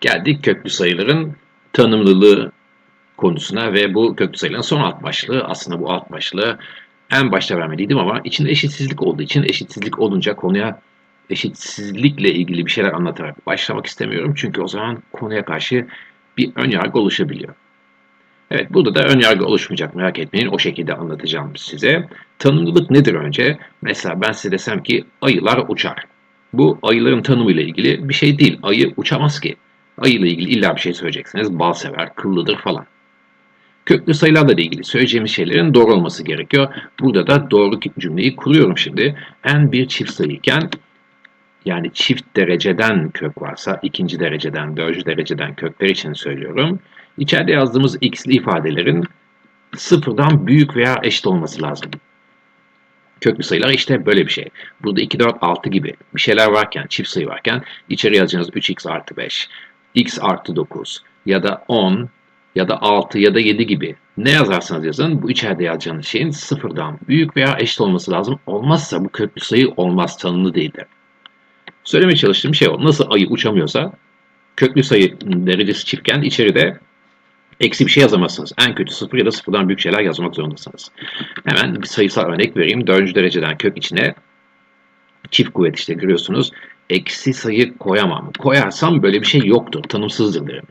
Geldik köklü sayıların tanımlılığı konusuna ve bu köklü sayıların son alt başlığı aslında bu alt başlığı en başta vermeliydim ama içinde eşitsizlik olduğu için eşitsizlik olunca konuya eşitsizlikle ilgili bir şeyler anlatarak başlamak istemiyorum. Çünkü o zaman konuya karşı bir ön yargı oluşabiliyor. Evet burada da ön yargı oluşmayacak merak etmeyin o şekilde anlatacağım size. Tanımlılık nedir önce? Mesela ben size desem ki ayılar uçar. Bu ayıların tanımıyla ilgili bir şey değil. Ayı uçamaz ki. Ayı ile ilgili illa bir şey söyleyeceksiniz. Bal sever, kıllıdır falan. Köklü sayılarla ilgili söyleyeceğimiz şeylerin doğru olması gerekiyor. Burada da doğru cümleyi kuruyorum şimdi. En bir çift sayıyken yani çift dereceden kök varsa ikinci dereceden, dördüncü dereceden kökler için söylüyorum. İçeride yazdığımız x'li ifadelerin sıfırdan büyük veya eşit olması lazım. Köklü sayılar işte böyle bir şey. Burada 2, 4, 6 gibi bir şeyler varken, çift sayı varken içeri yazacağınız 3x artı 5, x artı 9 ya da 10 ya da 6 ya da 7 gibi ne yazarsanız yazın bu içeride yazacağınız şeyin sıfırdan büyük veya eşit olması lazım. Olmazsa bu köklü sayı olmaz, tanımlı değildir. Söylemeye çalıştığım şey o. Nasıl ayı uçamıyorsa köklü sayı derecesi çiftken içeride eksi bir şey yazamazsınız. En kötü sıfır ya da sıfırdan büyük şeyler yazmak zorundasınız. Hemen bir sayısal örnek vereyim. Dördüncü dereceden kök içine çift kuvvet işte görüyorsunuz. Eksi sayı koyamam. Koyarsam böyle bir şey yoktur. Tanımsızdır derim.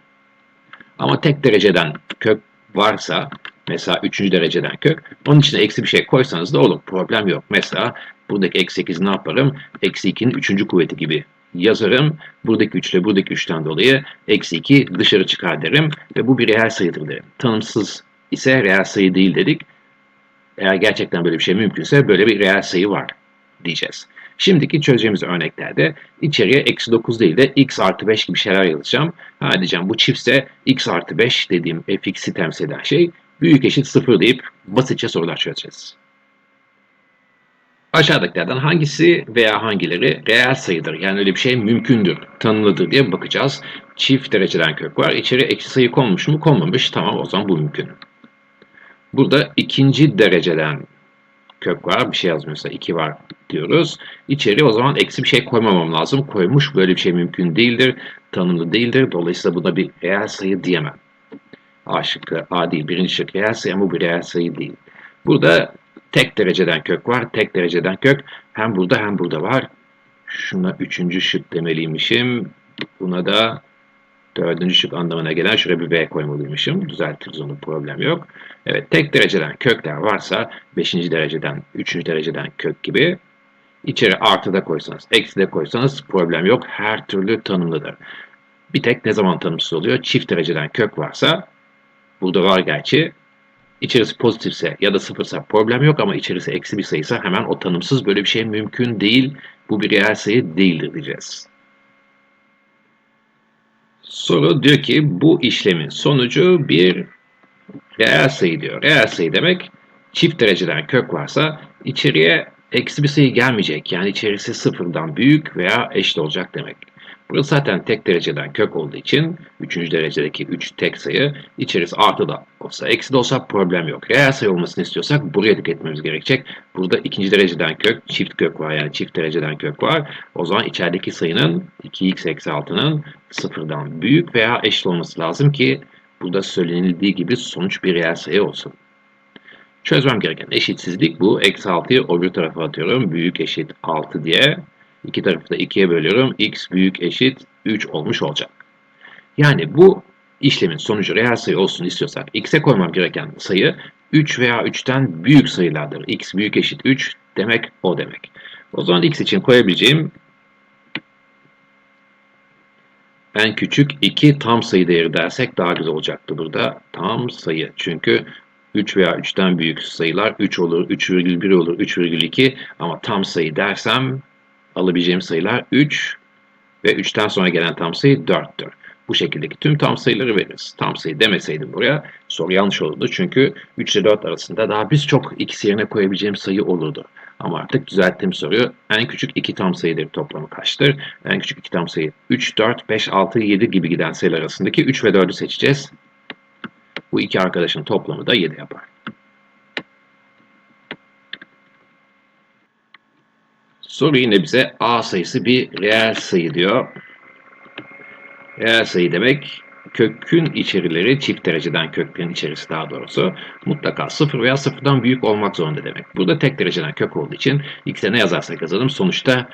Ama tek dereceden kök varsa mesela üçüncü dereceden kök onun içine eksi bir şey koysanız da olur. Problem yok. Mesela buradaki eksi 8 ne yaparım? Eksi 2'nin üçüncü kuvveti gibi yazarım. Buradaki 3 ile buradaki 3'ten dolayı eksi 2 dışarı çıkar derim ve bu bir reel sayıdır derim. Tanımsız ise reel sayı değil dedik. Eğer gerçekten böyle bir şey mümkünse böyle bir reel sayı var diyeceğiz. Şimdiki çözeceğimiz örneklerde içeriye eksi 9 değil de x artı 5 gibi şeyler yazacağım. Ha diyeceğim bu çiftse x artı 5 dediğim fx'i temsil eden şey büyük eşit 0 deyip basitçe sorular çözeceğiz. Aşağıdakilerden hangisi veya hangileri reel sayıdır? Yani öyle bir şey mümkündür, tanımlıdır diye bakacağız. Çift dereceden kök var. İçeri eksi sayı konmuş mu? Konmamış. Tamam o zaman bu mümkün. Burada ikinci dereceden kök var. Bir şey yazmıyorsa 2 var diyoruz. İçeri o zaman eksi bir şey koymamam lazım. Koymuş böyle bir şey mümkün değildir. Tanımlı değildir. Dolayısıyla buna bir reel sayı diyemem. A şıkkı A değil. Birinci şık reel sayı ama bu reel sayı değil. Burada tek dereceden kök var. Tek dereceden kök hem burada hem burada var. Şuna üçüncü şık demeliymişim. Buna da dördüncü şık anlamına gelen şuraya bir V koymalıymışım. Düzeltiriz onu problem yok. Evet tek dereceden kökler varsa beşinci dereceden, üçüncü dereceden kök gibi içeri artı da koysanız, eksi de koysanız problem yok. Her türlü tanımlıdır. Bir tek ne zaman tanımsız oluyor? Çift dereceden kök varsa burada var gerçi İçerisi pozitifse ya da sıfırsa problem yok ama içerisi eksi bir sayıysa hemen o tanımsız böyle bir şey mümkün değil. Bu bir reel sayı değildir diyeceğiz. Soru diyor ki bu işlemin sonucu bir reel sayı diyor. Reel sayı demek çift dereceden kök varsa içeriye eksi bir sayı gelmeyecek. Yani içerisi sıfırdan büyük veya eşit olacak demek. Burası zaten tek dereceden kök olduğu için 3. derecedeki 3 tek sayı içerisi artı da olsa eksi de olsa problem yok. Reel sayı olmasını istiyorsak buraya dikkat etmemiz gerekecek. Burada ikinci dereceden kök çift kök var yani çift dereceden kök var. O zaman içerideki sayının 2x eksi 6'nın sıfırdan büyük veya eşit olması lazım ki burada söylenildiği gibi sonuç bir reel sayı olsun. Çözmem gereken eşitsizlik bu. Eksi 6'yı öbür tarafa atıyorum. Büyük eşit 6 diye. İki tarafı da 2'ye bölüyorum. x büyük eşit 3 olmuş olacak. Yani bu işlemin sonucu reel sayı olsun istiyorsak x'e koymam gereken sayı 3 veya 3'ten büyük sayılardır. x büyük eşit 3 demek o demek. O zaman x için koyabileceğim en küçük 2 tam sayı değeri dersek daha güzel olacaktı burada. Tam sayı. Çünkü 3 veya 3'ten büyük sayılar 3 olur, 3,1 olur, 3,2 ama tam sayı dersem alabileceğim sayılar 3 ve 3'ten sonra gelen tam sayı 4'tür. Bu şekildeki tüm tam sayıları veririz. Tam sayı demeseydim buraya soru yanlış olurdu. Çünkü 3 ile 4 arasında daha biz çok x yerine koyabileceğim sayı olurdu. Ama artık düzelttiğim soruyu en küçük 2 tam sayıdır toplamı kaçtır? En küçük 2 tam sayı 3, 4, 5, 6, 7 gibi giden sayılar arasındaki 3 ve 4'ü seçeceğiz. Bu iki arkadaşın toplamı da 7 yapar. Soru yine bize A sayısı bir reel sayı diyor. Reel sayı demek kökün içerileri çift dereceden köklerin içerisi daha doğrusu mutlaka sıfır veya sıfırdan büyük olmak zorunda demek. Burada tek dereceden kök olduğu için x'e ne yazarsak yazalım sonuçta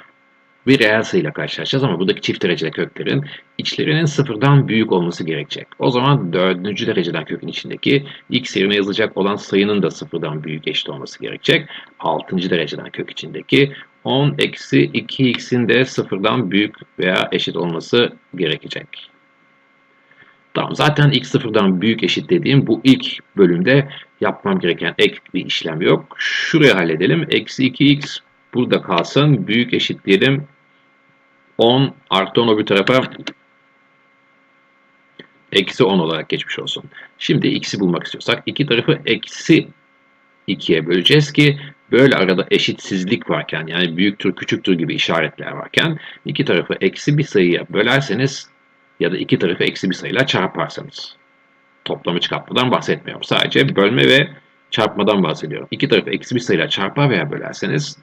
bir reel sayıyla karşılaşacağız ama buradaki çift derecede köklerin içlerinin sıfırdan büyük olması gerekecek. O zaman dördüncü dereceden kökün içindeki x yerine yazılacak olan sayının da sıfırdan büyük eşit olması gerekecek. Altıncı dereceden kök içindeki 10 eksi 2x'in de sıfırdan büyük veya eşit olması gerekecek. Tamam zaten x sıfırdan büyük eşit dediğim bu ilk bölümde yapmam gereken ek bir işlem yok. Şuraya halledelim. Eksi 2x burada kalsın. Büyük eşit diyelim. 10 artı 10 öbür tarafa eksi 10 olarak geçmiş olsun. Şimdi x'i bulmak istiyorsak iki tarafı eksi 2'ye böleceğiz ki böyle arada eşitsizlik varken yani büyüktür küçüktür gibi işaretler varken iki tarafı eksi bir sayıya bölerseniz ya da iki tarafı eksi bir sayıyla çarparsanız. Toplamı çıkartmadan bahsetmiyorum. Sadece bölme ve çarpmadan bahsediyorum. İki tarafı eksi bir sayıyla çarpar veya bölerseniz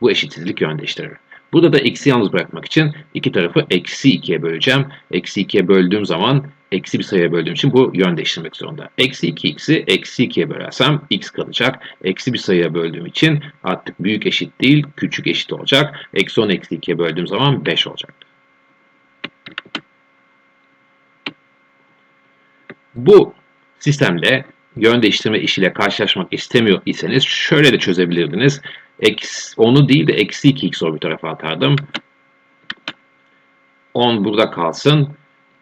bu eşitsizlik yön değiştirir. Burada da x'i yalnız bırakmak için iki tarafı eksi 2'ye böleceğim. Eksi 2'ye böldüğüm zaman eksi bir sayıya böldüğüm için bu yön değiştirmek zorunda. Eksi 2x'i eksi 2'ye bölersem x kalacak. Eksi bir sayıya böldüğüm için artık büyük eşit değil küçük eşit olacak. Eksi 10 eksi 2'ye böldüğüm zaman 5 olacak. Bu sistemde yön değiştirme işiyle karşılaşmak istemiyor iseniz şöyle de çözebilirdiniz. Onu değil de eksi 2x bir tarafa atardım. 10 burada kalsın.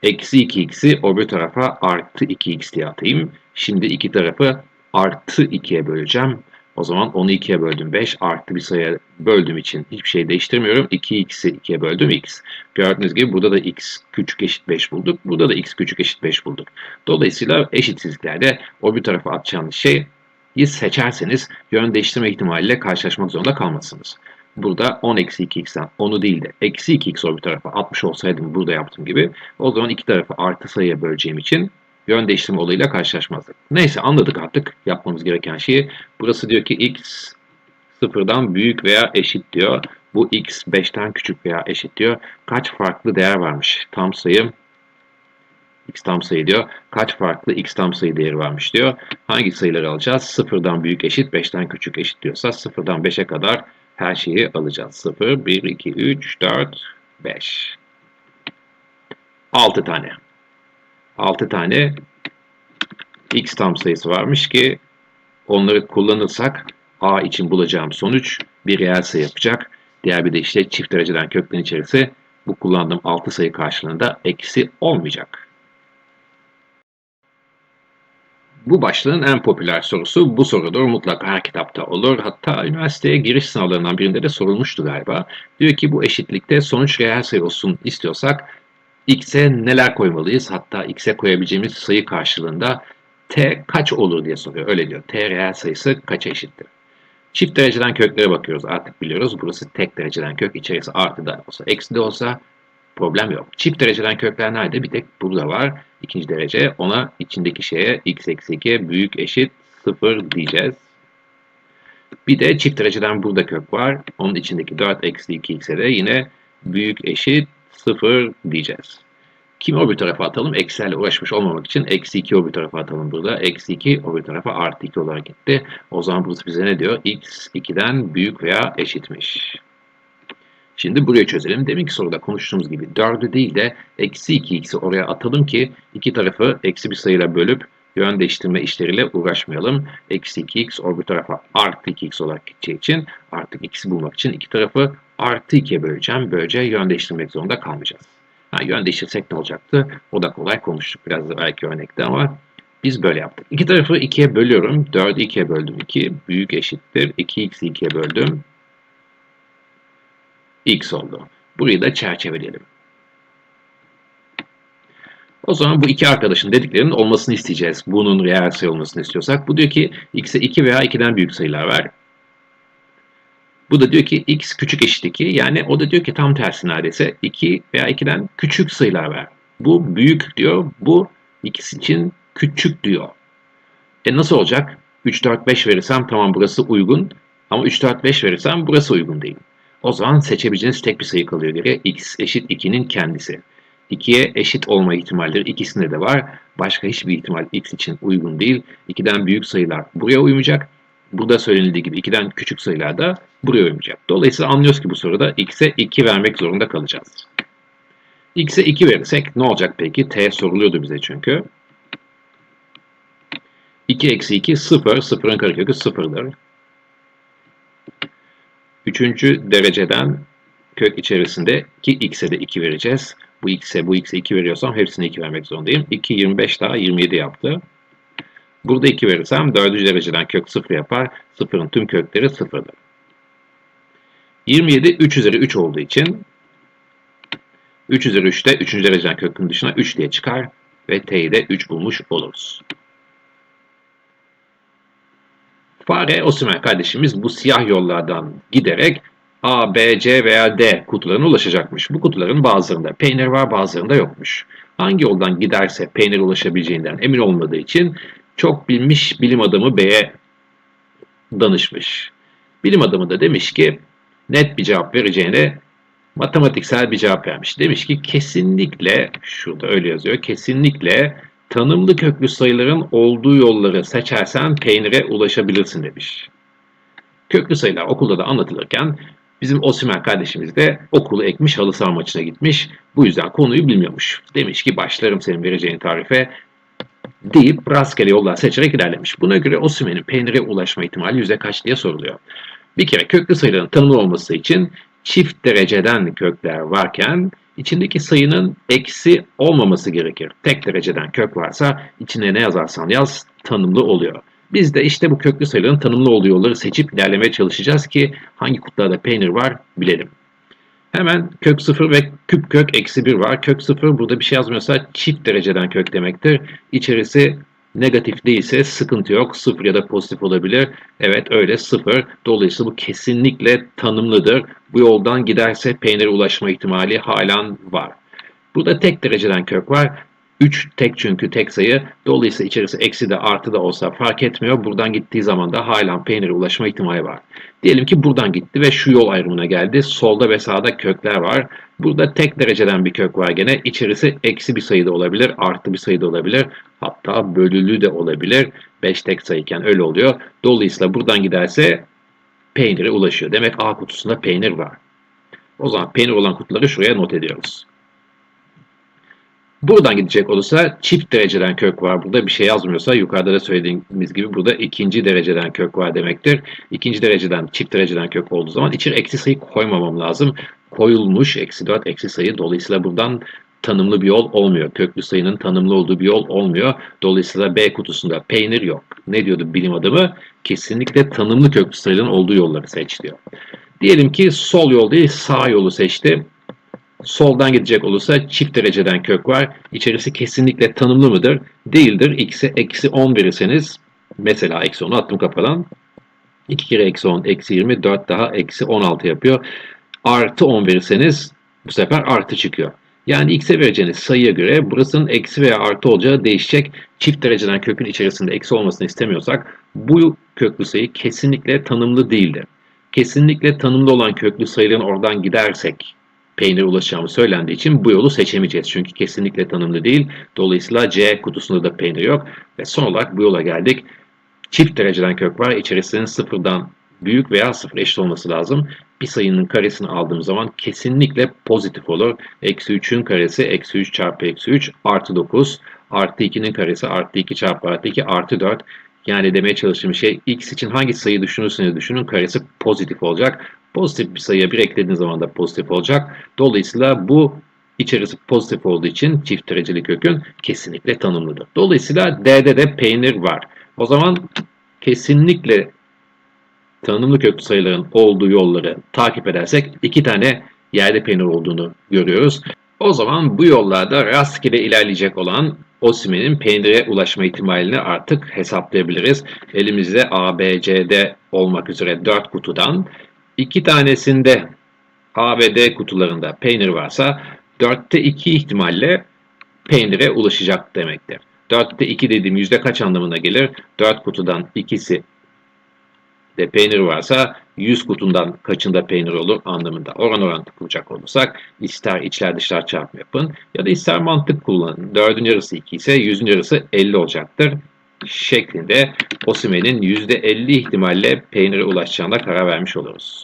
Eksi 2x'i o bir tarafa artı 2x diye atayım. Şimdi iki tarafı artı 2'ye böleceğim. O zaman 10'u 2'ye böldüm 5 artı bir sayıya böldüğüm için hiçbir şey değiştirmiyorum. 2x'i 2'ye böldüm x. Gördüğünüz gibi burada da x küçük eşit 5 bulduk. Burada da x küçük eşit 5 bulduk. Dolayısıyla eşitsizliklerde o bir tarafa atacağınız şeyi seçerseniz yön değiştirme ihtimaliyle karşılaşmak zorunda kalmazsınız. Burada 10 eksi 2x'ten 10'u değil de eksi 2x o bir tarafa atmış olsaydım burada yaptığım gibi o zaman iki tarafı artı sayıya böleceğim için yön değiştirme olayıyla karşılaşmazdık. Neyse anladık artık yapmamız gereken şeyi. Burası diyor ki x sıfırdan büyük veya eşit diyor. Bu x 5'ten küçük veya eşit diyor. Kaç farklı değer varmış? Tam sayı x tam sayı diyor. Kaç farklı x tam sayı değeri varmış diyor. Hangi sayıları alacağız? Sıfırdan büyük eşit, 5'ten küçük eşit diyorsa sıfırdan 5'e kadar her şeyi alacağız. 0, 1, 2, 3, 4, 5. 6 tane. 6 tane x tam sayısı varmış ki onları kullanırsak a için bulacağım sonuç bir reel sayı yapacak. Diğer bir de işte çift dereceden köklerin içerisi bu kullandığım 6 sayı karşılığında eksi olmayacak. Bu başlığın en popüler sorusu bu sorudur. Mutlaka her kitapta olur. Hatta üniversiteye giriş sınavlarından birinde de sorulmuştu galiba. Diyor ki bu eşitlikte sonuç reel sayı olsun istiyorsak x'e neler koymalıyız? Hatta x'e koyabileceğimiz sayı karşılığında t kaç olur diye soruyor. Öyle diyor. t reel sayısı kaça eşittir? Çift dereceden köklere bakıyoruz. Artık biliyoruz. Burası tek dereceden kök. içerisi artı da olsa, eksi de olsa problem yok. Çift dereceden kökler nerede? Bir tek burada var. İkinci derece. Ona içindeki şeye x eksi 2 büyük eşit 0 diyeceğiz. Bir de çift dereceden burada kök var. Onun içindeki 4 eksi 2x'e de yine büyük eşit 0 diyeceğiz. Kimi o bir tarafa atalım? Eksilerle uğraşmış olmamak için eksi 2 o bir tarafa atalım burada. Eksi 2 o bir tarafa artı 2 olarak gitti. O zaman burası bize ne diyor? x 2'den büyük veya eşitmiş. Şimdi burayı çözelim. Deminki soruda konuştuğumuz gibi 4'ü değil de eksi 2x'i oraya atalım ki iki tarafı eksi bir sayıyla bölüp yön değiştirme işleriyle uğraşmayalım. Eksi 2x o bir tarafa artı 2x olarak gideceği için artık x'i bulmak için iki tarafı artı 2'ye böleceğim. Böylece yön değiştirmek zorunda kalmayacağız. Ha, yön değiştirsek ne olacaktı? O da kolay konuştuk biraz da belki örnekte ama biz böyle yaptık. İki tarafı 2'ye bölüyorum. 4'ü 2'ye böldüm 2. Büyük eşittir. 2x'i 2'ye böldüm x oldu. Burayı da çerçeveleyelim. O zaman bu iki arkadaşın dediklerinin olmasını isteyeceğiz. Bunun reel sayı olmasını istiyorsak. Bu diyor ki x'e 2 veya 2'den büyük sayılar ver. Bu da diyor ki x küçük eşit 2. Yani o da diyor ki tam tersi neredeyse 2 veya 2'den küçük sayılar ver. Bu büyük diyor. Bu ikisi için küçük diyor. E nasıl olacak? 3, 4, 5 verirsem tamam burası uygun. Ama 3, 4, 5 verirsem burası uygun değil. O zaman seçebileceğiniz tek bir sayı kalıyor geriye. x eşit 2'nin kendisi. 2'ye eşit olma ihtimalleri ikisinde de var. Başka hiçbir ihtimal x için uygun değil. 2'den büyük sayılar buraya uymayacak. Burada söylenildiği gibi 2'den küçük sayılar da buraya uymayacak. Dolayısıyla anlıyoruz ki bu soruda x'e 2 vermek zorunda kalacağız. x'e 2 verirsek ne olacak peki? t soruluyordu bize çünkü. 2 eksi 2 0. 0'ın karekökü 0'dır. Üçüncü dereceden kök içerisinde ki x'e de 2 vereceğiz. Bu x'e bu x'e 2 veriyorsam hepsine 2 vermek zorundayım. 2 25 daha 27 yaptı. Burada 2 verirsem 4. dereceden kök 0 yapar. 0'ın tüm kökleri 0'dır. 27 3 üzeri 3 olduğu için 3 üzeri 3 de 3. dereceden kökün dışına 3 diye çıkar ve t'yi de 3 bulmuş oluruz. Fare Osimen kardeşimiz bu siyah yollardan giderek A, B, C veya D kutularına ulaşacakmış. Bu kutuların bazılarında peynir var bazılarında yokmuş. Hangi yoldan giderse peynir ulaşabileceğinden emin olmadığı için çok bilmiş bilim adamı B'ye danışmış. Bilim adamı da demiş ki net bir cevap vereceğine matematiksel bir cevap vermiş. Demiş ki kesinlikle şurada öyle yazıyor kesinlikle tanımlı köklü sayıların olduğu yolları seçersen peynire ulaşabilirsin demiş. Köklü sayılar okulda da anlatılırken bizim Osimer kardeşimiz de okulu ekmiş halı saha maçına gitmiş. Bu yüzden konuyu bilmiyormuş. Demiş ki başlarım senin vereceğin tarife deyip rastgele yollar seçerek ilerlemiş. Buna göre Osimen'in peynire ulaşma ihtimali yüzde kaç diye soruluyor. Bir kere köklü sayıların tanımlı olması için çift dereceden kökler varken içindeki sayının eksi olmaması gerekir. Tek dereceden kök varsa içine ne yazarsan yaz tanımlı oluyor. Biz de işte bu köklü sayıların tanımlı olduğu yolları seçip ilerlemeye çalışacağız ki hangi kutularda peynir var bilelim. Hemen kök 0 ve küp kök eksi 1 var. Kök 0 burada bir şey yazmıyorsa çift dereceden kök demektir. İçerisi negatif değilse sıkıntı yok. 0 ya da pozitif olabilir. Evet öyle 0. Dolayısıyla bu kesinlikle tanımlıdır. Bu yoldan giderse peynire ulaşma ihtimali halen var. Burada tek dereceden kök var. 3 tek çünkü tek sayı. Dolayısıyla içerisi eksi de artı da olsa fark etmiyor. Buradan gittiği zaman da hala peynire ulaşma ihtimali var. Diyelim ki buradan gitti ve şu yol ayrımına geldi. Solda ve sağda kökler var. Burada tek dereceden bir kök var gene. İçerisi eksi bir sayı da olabilir, artı bir sayı da olabilir. Hatta bölülü de olabilir. 5 tek sayıken öyle oluyor. Dolayısıyla buradan giderse peynire ulaşıyor. Demek A kutusunda peynir var. O zaman peynir olan kutuları şuraya not ediyoruz. Buradan gidecek olursa çift dereceden kök var. Burada bir şey yazmıyorsa yukarıda da söylediğimiz gibi burada ikinci dereceden kök var demektir. İkinci dereceden çift dereceden kök olduğu zaman içine eksi sayı koymamam lazım. Koyulmuş eksi 4 eksi sayı. Dolayısıyla buradan tanımlı bir yol olmuyor. Köklü sayının tanımlı olduğu bir yol olmuyor. Dolayısıyla B kutusunda peynir yok. Ne diyordu bilim adamı? Kesinlikle tanımlı köklü sayıların olduğu yolları seç diyor. Diyelim ki sol yol değil sağ yolu seçti. Soldan gidecek olursa çift dereceden kök var. İçerisi kesinlikle tanımlı mıdır? Değildir. X'e eksi 10 verirseniz mesela eksi 10'u attım kafadan. 2 kere eksi 10 eksi 20 4 daha eksi 16 yapıyor. Artı 10 verirseniz bu sefer artı çıkıyor. Yani x'e vereceğiniz sayıya göre burasının eksi veya artı olacağı değişecek. Çift dereceden kökün içerisinde eksi olmasını istemiyorsak bu köklü sayı kesinlikle tanımlı değildir. Kesinlikle tanımlı olan köklü sayıların oradan gidersek peynire ulaşacağımız söylendiği için bu yolu seçemeyeceğiz. Çünkü kesinlikle tanımlı değil. Dolayısıyla C kutusunda da peynir yok. Ve son olarak bu yola geldik. Çift dereceden kök var. İçerisinin sıfırdan büyük veya sıfır eşit olması lazım. Bir sayının karesini aldığım zaman kesinlikle pozitif olur. Eksi 3'ün karesi eksi 3 çarpı eksi 3 artı 9. Artı 2'nin karesi artı 2 çarpı artı 2 artı 4. Yani demeye çalıştığım şey x için hangi sayı düşünürseniz düşünün karesi pozitif olacak. Pozitif bir sayıya bir eklediğiniz zaman da pozitif olacak. Dolayısıyla bu içerisi pozitif olduğu için çift dereceli kökün kesinlikle tanımlıdır. Dolayısıyla D'de de peynir var. O zaman kesinlikle tanımlı köklü sayıların olduğu yolları takip edersek iki tane yerde peynir olduğunu görüyoruz. O zaman bu yollarda rastgele ilerleyecek olan Osimen'in peynire ulaşma ihtimalini artık hesaplayabiliriz. Elimizde A, B, C, D olmak üzere 4 kutudan iki tanesinde A ve D kutularında peynir varsa 4'te 2 ihtimalle peynire ulaşacak demektir. 4'te 2 dediğim yüzde kaç anlamına gelir? 4 kutudan ikisi de peynir varsa 100 kutundan kaçında peynir olur anlamında oran orantı kuracak olursak ister içler dışlar çarpımı yapın ya da ister mantık kullanın. 4'ün yarısı 2 ise 100'ün yarısı 50 olacaktır şeklinde Osimen'in %50 ihtimalle peynire ulaşacağına karar vermiş oluruz.